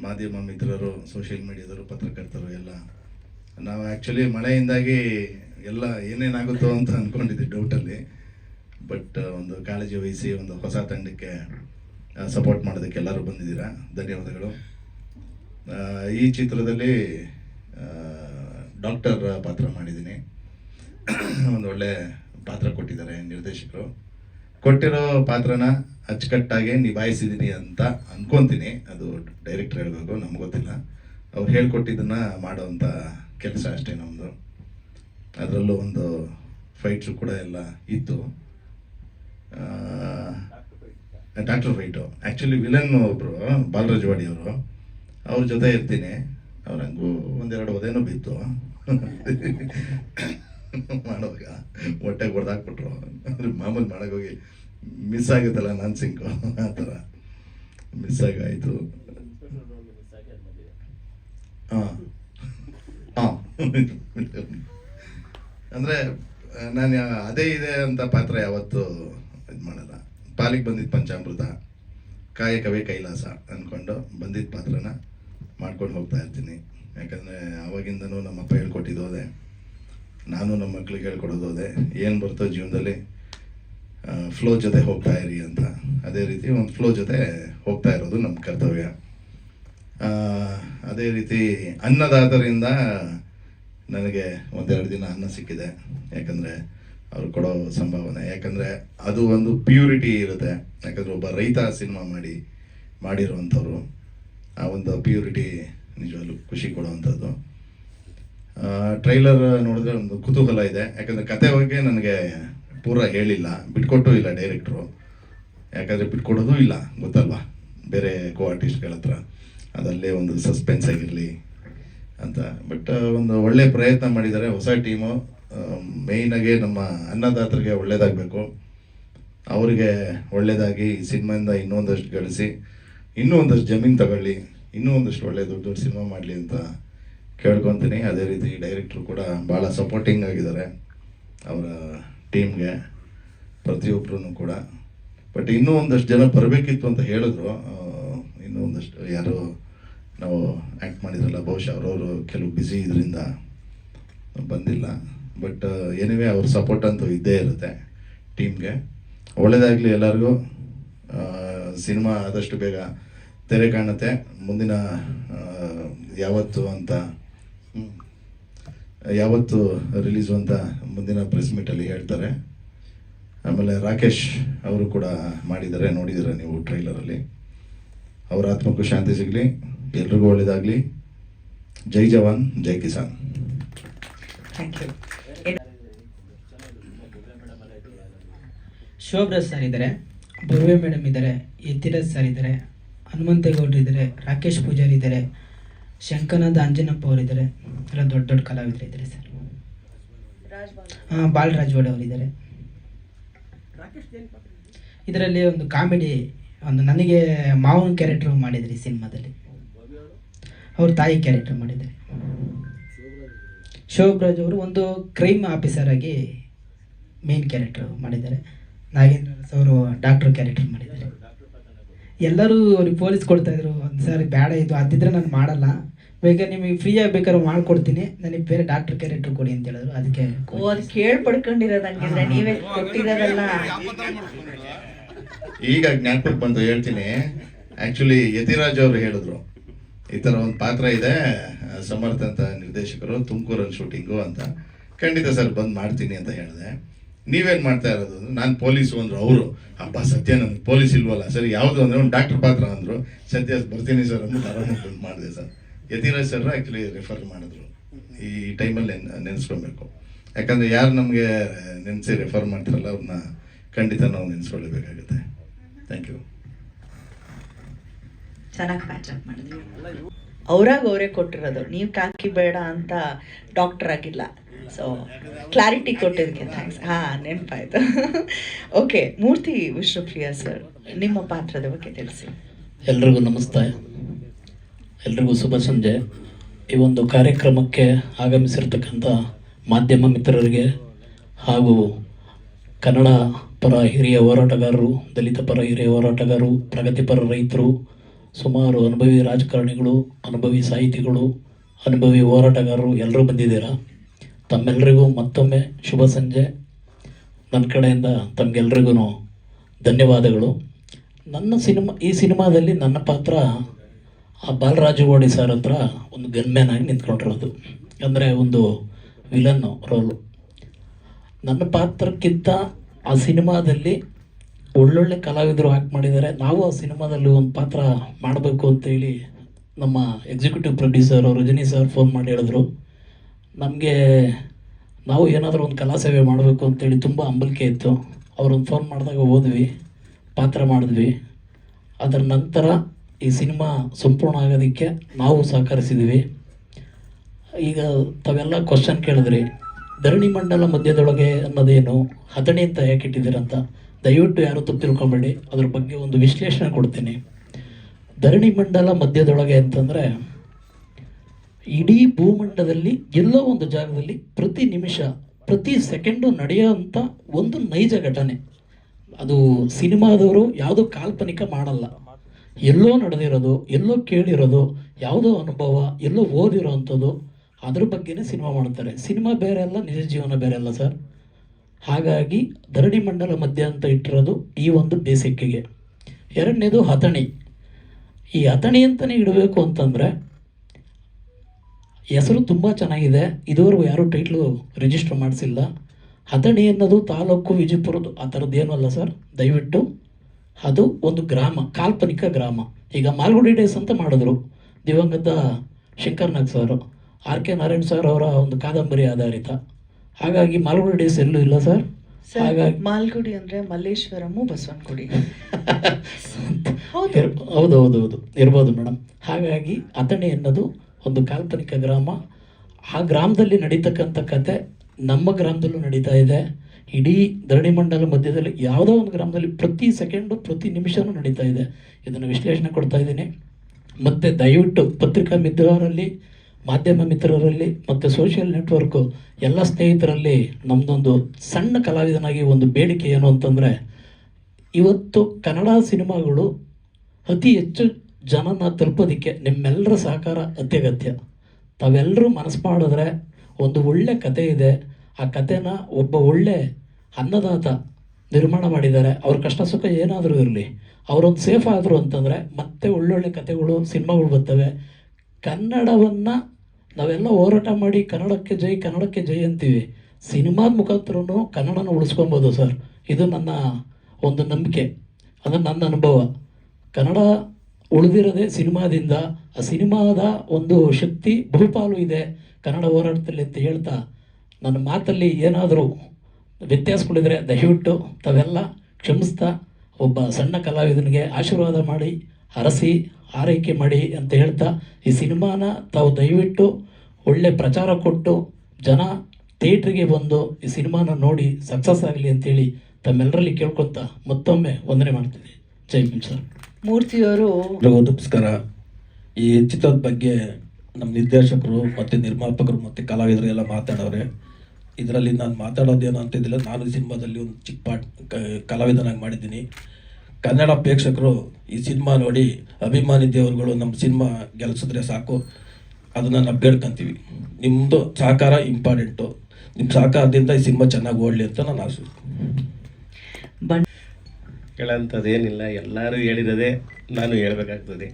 ಮಾಧ್ಯಮ ಮಿತ್ರರು ಸೋಷಿಯಲ್ ಮೀಡಿಯಾದವರು ಪತ್ರಕರ್ತರು ಎಲ್ಲ. ನಾವು ಆ್ಯಕ್ಚುಲಿ ಮಳೆಯಿಂದಾಗಿ ಎಲ್ಲ ಏನೇನಾಗುತ್ತೋ ಅಂತ ಅಂದ್ಕೊಂಡಿದ್ದೆ ಡೌಟಲ್ಲಿ. ಬಟ್ ಒಂದು ಕಾಳಜಿ ವಹಿಸಿ ಒಂದು ಹೊಸ ತಂಡಕ್ಕೆ ಸಪೋರ್ಟ್ ಮಾಡೋದಕ್ಕೆ ಎಲ್ಲರೂ ಬಂದಿದ್ದೀರಾ? ಧನ್ಯವಾದಗಳು. ಈ ಚಿತ್ರದಲ್ಲಿ ಡಾಕ್ಟರ್ ಪಾತ್ರ ಮಾಡಿದ್ದೀನಿ. ಒಂದು ಒಳ್ಳೆ ಪಾತ್ರ ಕೊಟ್ಟಿದ್ದಾರೆ ನಿರ್ದೇಶಕರು. ಕೊಟ್ಟಿರೋ ಪಾತ್ರನ ಅಚ್ಚುಕಟ್ಟಾಗಿ ನಿಭಾಯಿಸಿದ್ದೀನಿ ಅಂತ ಅಂದ್ಕೊತೀನಿ ಅದು ಡೈರೆಕ್ಟರ್ ಹೇಳಬೇಕು ನಮ್ಗೆ ಗೊತ್ತಿಲ್ಲ. ಅವ್ರು ಹೇಳ್ಕೊಟ್ಟಿದ್ದನ್ನು ಮಾಡೋವಂಥ ಕೆಲಸ ಅಷ್ಟೇ ನಮ್ಮದು ಅದರಲ್ಲೂ ಒಂದು ಫೈಟ್ಸು ಕೂಡ ಎಲ್ಲ ಇತ್ತು. ಡಾಕ್ಟರ್ ಫೈಟು ಆ್ಯಕ್ಚುಲಿ ವಿಲನ್ ಒಬ್ಬರು ಬಾಲರಾಜ್ ವಾಡಿ ಅವರು. ಅವ್ರ ಜೊತೆ ಇರ್ತೀನಿ. ಅವ್ರ ಹಂಗೂ ಒಂದೆರಡು ಒದೇನೂ ಬಿತ್ತು. ಮಾಡುವಾಗ ಹೊಟ್ಟೆಗೆ ಹೊಡೆದಾಕ್ಬಿಟ್ರು ಅಂದ್ರೆ ಮಾಮೂಲಿ ಮಾಡೋಕ್ಕೋಗಿ ಮಿಸ್ ಆಗುತ್ತಲ್ಲ ನಾನ್ ಸಿಂಕು, ಆ ಥರ. ಮಿಸ್ ಆಗಾಯಿತು. ಹಾಂ. ಹಾಂ. ಅಂದರೆ, ನಾನು ಅದೇ ಇದೆ ಅಂತ ಪಾತ್ರ ಯಾವತ್ತೂ ಇದು ಮಾಡಲ್ಲ. ಪಾಲಿಗೆ ಬಂದಿದ್ದು ಪಂಚಾಮೃತ, ಕಾಯಕವೇ ಕೈಲಾಸ ಅಂದ್ಕೊಂಡು ಬಂದಿದ್ದ ಪಾತ್ರನ. ಮಾಡ್ಕೊಂಡು ಹೋಗ್ತಾ ಇರ್ತೀನಿ. ಯಾಕಂದರೆ ಆವಾಗಿಂದನೂ ನಮ್ಮಪ್ಪ ಹೇಳ್ಕೊಟ್ಟಿದ್ದು ಅದೇ. ನಾನು ನಮ್ಮ ಮಕ್ಳಿಗೆ ಹೇಳ್ಕೊಡೋದು ಅದೇ. ಏನು ಬರ್ತೋ ಜೀವನದಲ್ಲಿ ಫ್ಲೋ ಜೊತೆ ಹೋಗ್ತಾ ಇರಿ ಅಂತ. ಅದೇ ರೀತಿ ಒಂದು ಫ್ಲೋ ಜೊತೆ ಹೋಗ್ತಾ ಇರೋದು ನಮ್ಮ ಕರ್ತವ್ಯ. ಅದೇ ರೀತಿ ಅನ್ನದಾತರಿಂದ ನನಗೆ ಒಂದೆರಡು ದಿನ ಅನ್ನ ಸಿಕ್ಕಿದೆ. ಯಾಕಂದರೆ ಅವರು ಕೊಡೋ ಸಂಭಾವನೆ. ಯಾಕಂದರೆ ಅದು ಒಂದು ಪ್ಯೂರಿಟಿ ಇರುತ್ತೆ. ಯಾಕಂದರೆ ಒಬ್ಬ ರೈತ ಸಿನಿಮಾ ಮಾಡಿ, ಮಾಡಿರುವಂಥವ್ರು. ಆ ಒಂದು ಪ್ಯೂರಿಟಿ ನಿಜವಾಗ್ಲೂ ಖುಷಿ ಕೊಡುವಂಥದ್ದು. ಟ್ರೈಲರ್ ನೋಡಿದ್ರೆ ಒಂದು ಕುತೂಹಲ ಇದೆ. ಯಾಕಂದರೆ ಕತೆ ಬಗ್ಗೆ ನನಗೆ ಪೂರ ಹೇಳಿಲ್ಲ. ಬಿಟ್ಕೊಟ್ಟು ಇಲ್ಲ ಡೈರೆಕ್ಟ್ರು ಯಾಕಂದರೆ ಬಿಟ್ಕೊಡೋದು ಇಲ್ಲ, ಗೊತ್ತಲ್ವಾ? ಬೇರೆ ಕೋ ಆರ್ಟಿಸ್ಟ್ಗಳ ಹತ್ರ. ಅದಲ್ಲೇ ಒಂದು ಸಸ್ಪೆನ್ಸ್ ಆಗಿರಲಿ ಅಂತ. ಬಟ್ ಒಂದು ಒಳ್ಳೆ ಪ್ರಯತ್ನ ಮಾಡಿದ್ದಾರೆ ಹೊಸ ಟೀಮು ಮೇಯ್ನಾಗಿ ನಮ್ಮ ಅನ್ನದಾತರಿಗೆ ಒಳ್ಳೆಯದಾಗಬೇಕು ಅವರಿಗೆ ಒಳ್ಳೆಯದಾಗಿ ಈ ಸಿನಿಮಾಯಿಂದ ಇನ್ನೊಂದಷ್ಟು ಗಳಿಸಿ ಇನ್ನೂ ಒಂದಷ್ಟು ಜಮೀನು ತಗೊಳ್ಳಿ, ಇನ್ನೂ ಒಂದಷ್ಟು ಒಳ್ಳೆ ದೊಡ್ಡ ದೊಡ್ಡ ಸಿನಿಮಾ ಮಾಡಲಿ ಅಂತ ಕೇಳ್ಕೊತೀನಿ. ಅದೇ ರೀತಿ ಡೈರೆಕ್ಟ್ರು ಕೂಡ ಭಾಳ ಸಪೋರ್ಟಿಂಗ್ ಆಗಿದ್ದಾರೆ ಅವರ ಟೀಮ್ಗೆ ಪ್ರತಿಯೊಬ್ಬರೂ ಕೂಡ. ಬಟ್ ಇನ್ನೂ ಒಂದಷ್ಟು ಜನ ಬರಬೇಕಿತ್ತು ಅಂತ ಹೇಳಿದ್ರು. ಇನ್ನೂ ಒಂದಷ್ಟು ಯಾರು ನಾವು ಆ್ಯಕ್ಟ್ ಮಾಡಿದ್ರಲ್ಲ, ಬಹುಶಃ ಅವರವರು ಕೆಲವು ಬ್ಯುಸಿ ಇದರಿಂದ ಬಂದಿಲ್ಲ. ಬಟ್ ಏನಿವೆ ಅವ್ರ ಸಪೋರ್ಟ್ ಅಂತೂ ಇದ್ದೇ ಇರುತ್ತೆ ಟೀಮ್ಗೆ ಒಳ್ಳೆಯದಾಗಲಿ ಎಲ್ಲರಿಗೂ. ಸಿನಿಮಾ ಆದಷ್ಟು ಬೇಗ ತೆರೆ ಕಾಣುತ್ತೆ. ಮುಂದಿನ ಯಾವತ್ತು ಅಂತ, ಯಾವತ್ತು ರಿಲೀಸು ಅಂತ ಮುಂದಿನ ಪ್ರೆಸ್ ಮೀಟಲ್ಲಿ ಹೇಳ್ತಾರೆ. ಆಮೇಲೆ ರಾಕೇಶ್ ಅವರು ಕೂಡ ಮಾಡಿದ್ದಾರೆ. ನೋಡಿದ್ದಾರೆ ನೀವು ಟ್ರೈಲರಲ್ಲಿ ಅವರ ಆತ್ಮಕ್ಕೂ ಶಾಂತಿ ಸಿಗಲಿ, ಎಲ್ರಿಗೂ ಒಳ್ಳೇದಾಗಲಿ. ಜೈ ಜವಾನ್, ಜೈ ಕಿಸಾನ್. ಶೋಭರಾಜ್ ಸರ್ ಇದ್ದಾರೆ ಬರುವೆ ಮೇಡಮ್ ಇದ್ದಾರೆ ಯತಿರಾಜ್ ಸರ್ ಇದ್ದಾರೆ. ಹನುಮಂತೇಗೌಡರು ಇದ್ದಾರೆ ರಾಕೇಶ್ ಪೂಜಾರಿ ಇದ್ದಾರೆ ಶಂಕನಾಥ ಅಂಜನಪ್ಪ ಅವರಿದ್ದಾರೆ ಎಲ್ಲ ದೊಡ್ಡ ದೊಡ್ಡ ಕಲಾವಿದರು ಇದ್ದಾರೆ ಸರ್ ಹಾಂ ಬಾಲರಾಜ್ ವಾಡೆ ಅವರಿದ್ದಾರೆ ಇದರಲ್ಲಿ ಒಂದು ಕಾಮಿಡಿ ಒಂದು ನನಗೆ ಮಾವನ ಕ್ಯಾರೆಕ್ಟರ್ ಮಾಡಿದ್ರಿ ಸಿನಿಮಾದಲ್ಲಿ. ಅವ್ರ ತಾಯಿ ಕ್ಯಾರೆಕ್ಟರ್ ಮಾಡಿದ್ದಾರೆ. ಶೋಭರಾಜ್ ಅವರು ಒಂದು ಕ್ರೈಮ್ ಆಫೀಸರ್ ಆಗಿ ಮೇನ್ ಕ್ಯಾರೆಕ್ಟರ್ ಮಾಡಿದ್ದಾರೆ. ನಾಗೇಂದ್ರ ಅವರು ಡಾಕ್ಟರ್ ಕ್ಯಾರೆಕ್ಟರ್ ಮಾಡಿದ್ದಾರೆ. ಎಲ್ಲರೂ ಅವ್ರಿಗೆ ಪೊಲೀಸ್ ಕೊಡ್ತಾ ಇದ್ರು ಒಂದು ಸರಿ ಬೇಡ ಇದು ಅದಿದ್ರೆ ನಾನು ಮಾಡಲ್ಲ. ಬೇಗ ನಿಮಗೆ ಫ್ರೀಯಾಗಿ ಬೇಕಾದ್ರೆ ಮಾಡ್ಕೊಡ್ತೀನಿ. ನನಗೆ ಬೇರೆ ಡಾಕ್ಟರ್ ಕ್ಯಾರೆಕ್ಟರ್ ಕೊಡಿ ಅಂತ ಹೇಳಿದ್ರು. ಅದಕ್ಕೆ ಓ ಅದು ಕೇಳ್ ಪಡ್ಕೊಂಡಿರೋದು ನೀವೇ ಕೊಟ್ಟಿರೋದಲ್ಲ. ಈಗ ಜ್ಞಾಪಕಕ್ಕೆ ಬಂದು ಹೇಳ್ತೀನಿ. ಆ್ಯಕ್ಚುಲಿ ಯತಿರಾಜ್ ಅವರು ಹೇಳಿದ್ರು. ಈ ಥರ ಒಂದು ಪಾತ್ರ ಇದೆ ಸಮರ್ಥ ಅಂತ ನಿರ್ದೇಶಕರು ತುಮಕೂರಲ್ಲಿ ಶೂಟಿಂಗು ಅಂತ. ಖಂಡಿತ ಸರ್ ಬಂದು ಮಾಡ್ತೀನಿ ಅಂತ ಹೇಳಿದೆ. ನೀವೇನು ಮಾಡ್ತಾ ಇರೋದು? ನಾನು ಪೊಲೀಸ್ ಅಂದರು ಅವರು. ಅಪ್ಪ ಸತ್ಯ ನನಗೆ ಪೊಲೀಸ್ ಇಲ್ವಲ್ಲ? ಸರ್, ಯಾವುದು ಅಂದರೆ ಒಂದು ಡಾಕ್ಟರ್ ಪಾತ್ರ ಅಂದರು. ಸತ್ಯ, ಬರ್ತೀನಿ ಸರ್ ಅಂದ್ಬಿಟ್ಟು ಆರಾಮಾಗಿ ಮಾಡಿದೆ sir. Yathiraj sir actually refer ಮಾಡಿದ್ರು. ಈ ಟೈಮಲ್ಲಿ ನೆನೆಸ್ಕೊಬೇಕು. ಯಾಕಂದರೆ ಯಾರು ನಮಗೆ ನೆನೆಸಿ ರೆಫರ್ ಮಾಡ್ತಾರಲ್ಲ ಅವ್ರನ್ನ ಖಂಡಿತ ನಾವು ನೆನೆಸ್ಕೊಳ್ಬೇಕಾಗುತ್ತೆ. ಥ್ಯಾಂಕ್ ಯು ಚೆನ್ನಾಗಿ ಅವರೇ ಕೊಟ್ಟಿರೋದು. ನೀವು ಕಾಕಿ ಬೇಡ ಅಂತ ಡಾಕ್ಟರ್ ಆಗಿಲ್ಲ. ಸೊ ಕ್ಲಾರಿಟಿ ಕೊಟ್ಟಿದ್ದಕ್ಕೆ ಥ್ಯಾಂಕ್ಸ್ ಹಾಂ, ನೆನಪಾಯ್ತು. ಓಕೆ ಮೂರ್ತಿ ವಿಶ್ವಪ್ರಿಯ ಸರ್ ನಿಮ್ಮ ಪಾತ್ರದ ಬಗ್ಗೆ ತಿಳಿಸಿ. ಎಲ್ರಿಗೂ ನಮಸ್ತೆ. ಎಲ್ರಿಗೂ ಶುಭ ಸಂಜೆ. ಈ ಒಂದು ಕಾರ್ಯಕ್ರಮಕ್ಕೆ ಆಗಮಿಸಿರ್ತಕ್ಕಂಥ ಮಾಧ್ಯಮ ಮಿತ್ರರಿಗೆ ಹಾಗೂ ಕನ್ನಡ ಪರ ಹಿರಿಯ ಹೋರಾಟಗಾರರು, ದಲಿತ ಪರ ಹಿರಿಯ ಹೋರಾಟಗಾರರು ಪ್ರಗತಿಪರ ರೈತರು, ಸುಮಾರು ಅನುಭವಿ ರಾಜಕಾರಣಿಗಳು, ಅನುಭವಿ ಸಾಹಿತಿಗಳು, ಅನುಭವಿ ಹೋರಾಟಗಾರರು ಎಲ್ಲರೂ ಬಂದಿದ್ದೀರಾ? ತಮ್ಮೆಲ್ಲರಿಗೂ ಮತ್ತೊಮ್ಮೆ ಶುಭ ಸಂಜೆ. ನನ್ನ ಕಡೆಯಿಂದ ತಮಗೆಲ್ರಿಗೂ ಧನ್ಯವಾದಗಳು. ನನ್ನ ಸಿನಿಮಾ, ಈ ಸಿನಿಮಾದಲ್ಲಿ ನನ್ನ ಪಾತ್ರ ಆ ಬಾಲರಾಜು ಓಡಿ ಸರ್ ಹತ್ರ ಒಂದು ಗನ್ಮ್ಯಾನ್ ಆಗಿ ನಿಂತ್ಕೊಂಡಿರೋದು. ಅಂದರೆ ಒಂದು ವಿಲನ್ನು ರೋಲು. ನನ್ನ ಪಾತ್ರಕ್ಕಿಂತ ಆ ಸಿನಿಮಾದಲ್ಲಿ ಒಳ್ಳೊಳ್ಳೆ ಕಲಾವಿದರು ಹಾಕಿ ಮಾಡಿದ್ದಾರೆ. ನಾವು ಆ ಸಿನಿಮಾದಲ್ಲಿ ಒಂದು ಪಾತ್ರ ಮಾಡಬೇಕು ಅಂತೇಳಿ ನಮ್ಮ executive producer Rajani sir phone ಮಾಡಿ ಹೇಳಿದ್ರು. ನಮಗೆ ನಾವು ಏನಾದರೂ ಒಂದು ಕಲಾ ಸೇವೆ ಮಾಡಬೇಕು ಅಂತೇಳಿ ತುಂಬ ಹಂಬಲಿಕೆ ಇತ್ತು. ಅವ್ರೊಂದು ಫೋನ್ ಮಾಡಿದಾಗ ಹೋದ್ವಿ ಪಾತ್ರ ಮಾಡಿದ್ವಿ. ಅದರ ನಂತರ ಈ ಸಿನಿಮಾ ಸಂಪೂರ್ಣ ಆಗೋದಕ್ಕೆ ನಾವು ಸಹಕರಿಸಿದ್ವಿ. ಈಗ ತಾವೆಲ್ಲ ಕ್ವಶನ್ ಕೇಳಿದ್ರಿ, ಧರಣಿ ಮಂಡಲ ಮಧ್ಯದೊಳಗೆ ಅನ್ನೋದೇನು ಹತಣಿ ಅಂತ ಯಾಕೆ ಇಟ್ಟಿದ್ದೀರಂತ? ದಯವಿಟ್ಟು ಯಾರು ತಪ್ಪು ತಿಳ್ಕೊಬೇಡಿ, ಅದ್ರ ಬಗ್ಗೆ ಒಂದು ವಿಶ್ಲೇಷಣೆ ಕೊಡ್ತೀನಿ. ಧರಣಿ ಮಂಡಲ ಮಧ್ಯದೊಳಗೆ ಅಂತಂದರೆ ಇಡೀ ಭೂಮಂಡದಲ್ಲಿ ಎಲ್ಲೋ ಒಂದು ಜಾಗದಲ್ಲಿ ಪ್ರತಿ ನಿಮಿಷ, ಪ್ರತಿ ಸೆಕೆಂಡು ನಡೆಯೋಂಥ ಒಂದು ನೈಜ ಘಟನೆ. ಅದು ಸಿನಿಮಾದವರು ಯಾವುದೋ ಕಾಲ್ಪನಿಕ ಮಾಡಲ್ಲ. ಎಲ್ಲೋ ನಡೆದಿರೋದು, ಎಲ್ಲೋ ಕೇಳಿರೋದು, ಯಾವುದೋ ಅನುಭವ, ಎಲ್ಲೋ ಓದಿರೋ ಅಂಥದ್ದು, ಅದ್ರ ಬಗ್ಗೆನೇ ಸಿನಿಮಾ ಮಾಡ್ತಾರೆ ಸಿನಿಮಾ ಬೇರೆ ಅಲ್ಲ, ನಿಜ ಜೀವನ ಬೇರೆ ಅಲ್ಲ ಸರ್. ಹಾಗಾಗಿ ಧರಣಿ ಮಂಡಲ ಮಧ್ಯ ಅಂತ ಇಟ್ಟಿರೋದು ಈ ಒಂದು ಬೇಸಿಕ್ಕಿಗೆ. ಎರಡನೇದು ಹತಣಿ. ಈ ಹತಣಿ ಅಂತಲೇ ಇಡಬೇಕು ಅಂತಂದರೆ ಹೆಸರು ತುಂಬ ಚೆನ್ನಾಗಿದೆ. ಇದುವರೆಗೂ ಯಾರೂ ಟೈಟ್ಲು ರಿಜಿಸ್ಟರ್ ಮಾಡಿಸಿಲ್ಲ. ಹದಣಿ ಅನ್ನೋದು ತಾಲೂಕು ವಿಜಯಪುರದ್ದು. ಆ ಥರದ್ದು ಏನೂ ಅಲ್ಲ ಸರ್. ದಯವಿಟ್ಟು ಅದು ಒಂದು ಗ್ರಾಮ ಕಾಲ್ಪನಿಕ ಗ್ರಾಮ. ಈಗ ಮಾಲ್ಗುಡಿ ಡೇಸ್ ಅಂತ ಮಾಡಿದ್ರು ದಿವಂಗತ Shankar Nag sir R K Narayan sir ಅವರ ಒಂದು ಕಾದಂಬರಿ ಆಧಾರಿತ. ಹಾಗಾಗಿ ಮಾಲ್ಗುಡಿ ಡೇಸ್ ಎಲ್ಲೂ ಇಲ್ಲ ಸರ್. ಹಾಗಾಗಿ ಮಾಲ್ಗುಡಿ ಅಂದರೆ ಮಲ್ಲೇಶ್ವರಮು ಬಸವನಗುಡಿ. ಹೌದು. ಹೌದು ಹೌದು ಇರ್ಬೋದು ಮೇಡಮ್ ಹಾಗಾಗಿ ಅಥಣಿ ಅನ್ನೋದು ಒಂದು ಕಾಲ್ಪನಿಕ ಗ್ರಾಮ. ಆ ಗ್ರಾಮದಲ್ಲಿ ನಡೀತಕ್ಕಂಥ ಕತೆ ನಮ್ಮ ಗ್ರಾಮದಲ್ಲೂ ನಡೀತಾ ಇದೆ. ಇಡೀ ಧರಣಿ ಮಂಡಲ ಮಧ್ಯದಲ್ಲಿ ಯಾವುದೋ ಒಂದು ಗ್ರಾಮದಲ್ಲಿ ಪ್ರತಿ ಸೆಕೆಂಡು, ಪ್ರತಿ ನಿಮಿಷವೂ ನಡೀತಾ ಇದೆ. ಇದನ್ನು ವಿಶ್ಲೇಷಣೆ ಕೊಡ್ತಾ ಇದ್ದೀನಿ. ಮತ್ತು ದಯವಿಟ್ಟು ಪತ್ರಿಕಾ ಮಿತ್ರರಲ್ಲಿ, ಮಾಧ್ಯಮ ಮಿತ್ರರಲ್ಲಿ ಮತ್ತು ಸೋಷಿಯಲ್ ನೆಟ್ವರ್ಕು ಎಲ್ಲ ಸ್ನೇಹಿತರಲ್ಲಿ ನಮ್ಮದೊಂದು ಸಣ್ಣ ಕಲಾವಿದನಾಗಿ ಒಂದು ಬೇಡಿಕೆ ಏನು ಅಂತಂದರೆ, ಇವತ್ತು ಕನ್ನಡ ಸಿನಿಮಾಗಳು ಅತಿ ಹೆಚ್ಚು ಜನನ ತಲುಪೋದಕ್ಕೆ ನಿಮ್ಮೆಲ್ಲರ ಸಹಕಾರ ಅತ್ಯಗತ್ಯ. ತಾವೆಲ್ಲರೂ ಮನಸ್ಸು ಮಾಡಿದ್ರೆ ಒಂದು ಒಳ್ಳೆ ಕತೆ ಇದೆ. ಆ ಕತೆನ ಒಬ್ಬ ಒಳ್ಳೆ ಅನ್ನದಾತ ನಿರ್ಮಾಣ ಮಾಡಿದ್ದಾರೆ. ಅವ್ರ ಕಷ್ಟ ಸುಖ ಏನಾದರೂ ಇರಲಿ. ಅವರೊಂದು ಸೇಫ್ ಆದರು ಅಂತಂದರೆ ಮತ್ತೆ ಒಳ್ಳೊಳ್ಳೆ ಕತೆಗಳು, ಸಿನಿಮಾಗಳು ಬರ್ತವೆ. ಕನ್ನಡವನ್ನು ನಾವೆಲ್ಲ ಹೋರಾಟ ಮಾಡಿ ಕನ್ನಡಕ್ಕೆ ಜೈ ಕನ್ನಡಕ್ಕೆ ಜೈ ಅಂತೀವಿ. ಸಿನಿಮಾದ ಮುಖಾಂತರನು ಕನ್ನಡನ ಉಳಿಸ್ಕೊಬೋದು ಸರ್. ಇದು ನನ್ನ ಒಂದು ನಂಬಿಕೆ. ಅದು ನನ್ನ ಅನುಭವ. ಕನ್ನಡ ಉಳಿದಿರೋದೇ ಸಿನಿಮಾದಿಂದ, ಆ ಸಿನಿಮಾದ ಒಂದು ಶಕ್ತಿ ಬಹುಪಾಲು ಇದೆ. ಕನ್ನಡ ಹೋರಾಟದಲ್ಲಿ ಅಂತ ಹೇಳ್ತಾ, ನನ್ನ ಮಾತಲ್ಲಿ ಏನಾದರೂ ವ್ಯತ್ಯಾಸಗಳಿದ್ರೆ ದಯವಿಟ್ಟು ತಾವೆಲ್ಲ ಕ್ಷಮಿಸ್ತಾ, ಒಬ್ಬ ಸಣ್ಣ ಕಲಾವಿದನಿಗೆ ಆಶೀರ್ವಾದ ಮಾಡಿ ಹರಸಿ ಆರೈಕೆ ಮಾಡಿ ಅಂತ ಹೇಳ್ತಾ, ಈ ಸಿನಿಮಾನ ತಾವು ದಯವಿಟ್ಟು ಒಳ್ಳೆ ಪ್ರಚಾರ ಕೊಟ್ಟು, ಜನ ಥಿಯೇಟ್ರಿಗೆ ಬಂದು ಈ ಸಿನಿಮಾನ ನೋಡಿ ಸಕ್ಸಸ್ ಆಗಲಿ ಅಂತೇಳಿ ತಮ್ಮೆಲ್ಲರಲ್ಲಿ ಕೇಳ್ಕೊತಾ ಮತ್ತೊಮ್ಮೆ ವಂದನೆ ಮಾಡ್ತೀನಿ ಜೈ ಭೀಮ್ ಸರ್. ಮೂರ್ತಿಯವರು ನಮಸ್ಕಾರ ಈ ಚಿತ್ರದ ಬಗ್ಗೆ ನಮ್ಮ ನಿರ್ದೇಶಕರು ಮತ್ತು ನಿರ್ಮಾಪಕರು ಮತ್ತು ಕಲಾವಿದರು ಎಲ್ಲ ಮಾತಾಡೋರೆ ಇದರಲ್ಲಿ ನಾನು ಮಾತಾಡೋದೇನು ಅಂತಿದ್ದಿಲ್ಲ ನಾನು ಈ ಸಿನಿಮಾದಲ್ಲಿ ಒಂದು ಚಿಕ್ಕ ಪಾಟ್ ಕಲಾವಿದನಾಗಿ ಮಾಡಿದ್ದೀನಿ. ಕನ್ನಡ ಪ್ರೇಕ್ಷಕರು ಈ ಸಿನಿಮಾ ನೋಡಿ ಅಭಿಮಾನಿ ದೇವರುಗಳು ನಮ್ಮ ಸಿನಿಮಾ ಗೆಲ್ಸಿದ್ರೆ ಸಾಕು. ಅದನ್ನು ನಾವು ಬೇಡ್ಕೊಂತೀವಿ. ನಿಮ್ಮದು ಸಹಕಾರ ಇಂಪಾರ್ಟೆಂಟು. ನಿಮ್ಮ ಸಹಕಾರದಿಂದ ಈ ಸಿನಿಮಾ ಚೆನ್ನಾಗಿ ಓಡಲಿ ಅಂತ ನಾನು ಆಸೆ ಹೇಳೋಂಥದ್ದು ಏನಿಲ್ಲ ಎಲ್ಲರೂ ಹೇಳಿರೋದೇ ನಾನು ಹೇಳಬೇಕಾಗ್ತದೆ.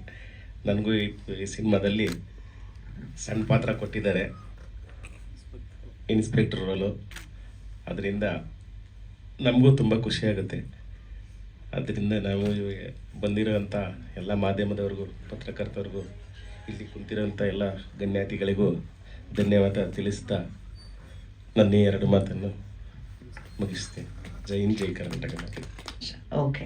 ನನಗೂ ಈ ಸಿನಿಮಾದಲ್ಲಿ ಸಣ್ಣ ಪಾತ್ರ ಕೊಟ್ಟಿದ್ದಾರೆ ಇನ್ಸ್ಪೆಕ್ಟರ್ ರೋಲು. ಅದರಿಂದ ನಮಗೂ ತುಂಬ ಖುಷಿಯಾಗುತ್ತೆ ಅದರಿಂದ ನಾವು ಬಂದಿರೋಂಥ ಎಲ್ಲ ಮಾಧ್ಯಮದವ್ರಿಗೂ, ಪತ್ರಕರ್ತರಿಗೂ, ಇಲ್ಲಿ ಕುಂತಿರೋಂಥ ಎಲ್ಲ ಗಣ್ಯಾತಿಗಳಿಗೂ ಧನ್ಯವಾದ ತಿಳಿಸ್ತಾ ನನ್ನ ಎರಡು ಮಾತನ್ನು ಮುಗಿಸ್ತೇನೆ. ಜೈ ಹಿಂದ್, ಜೈ ಕರ್ನಾಟಕ. ಓಕೆ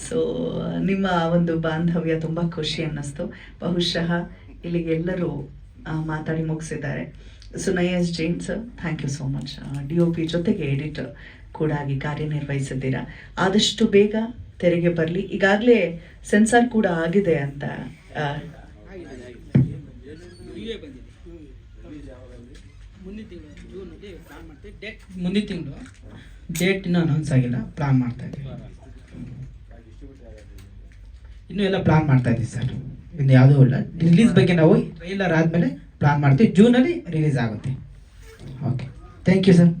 ಸೊ ನಿಮ್ಮ ಒಂದು ಬಾಂಧವ್ಯ ತುಂಬ ಖುಷಿ ಅನ್ನಿಸ್ತು. ಬಹುಶಃ ಇಲ್ಲಿಗೆ ಎಲ್ಲರೂ ಮಾತಾಡಿ ಮುಗಿಸಿದ್ದಾರೆ. Sunayas Jain sir thank you so much D O P ಜೊತೆಗೆ ಎಡಿಟರ್ ಕೂಡ ಆಗಿ ಕಾರ್ಯನಿರ್ವಹಿಸಿದ್ದೀರಾ. ಆದಷ್ಟು ಬೇಗ ತೆರೆಗೆ ಬರಲಿ. ಈಗಾಗಲೇ ಸೆನ್ಸಾರ್ ಕೂಡ ಆಗಿದೆ ಅಂತ ಆ, ಮುಂದಿನ ತಿಂಗಳು ಜೂನಲ್ಲಿ ಪ್ಲಾನ್ ಮಾಡ್ತೀವಿ ಡೇಟ್ ಮುಂದಿನ ತಿಂಗಳು ಡೇಟ್ ಇನ್ನೂ ಅನೌನ್ಸ್ ಆಗಿಲ್ಲ ಪ್ಲಾನ್ ಮಾಡ್ತಾ ಇದ್ದೀವಿ. ಇನ್ನೂ ಎಲ್ಲ ಪ್ಲಾನ್ ಮಾಡ್ತಾ ಇದ್ದೀವಿ ಸರ್ ಇನ್ನು ಯಾವುದೂ ಇಲ್ಲ. ರಿಲೀಸ್ ಬಗ್ಗೆ ನಾವು ಟ್ರೈಲರ್ ಆದಮೇಲೆ ಪ್ಲಾನ್ ಮಾಡ್ತೀವಿ. ಜೂನಲ್ಲಿ ರಿಲೀಸ್ ಆಗುತ್ತೆ. Okay thank you sir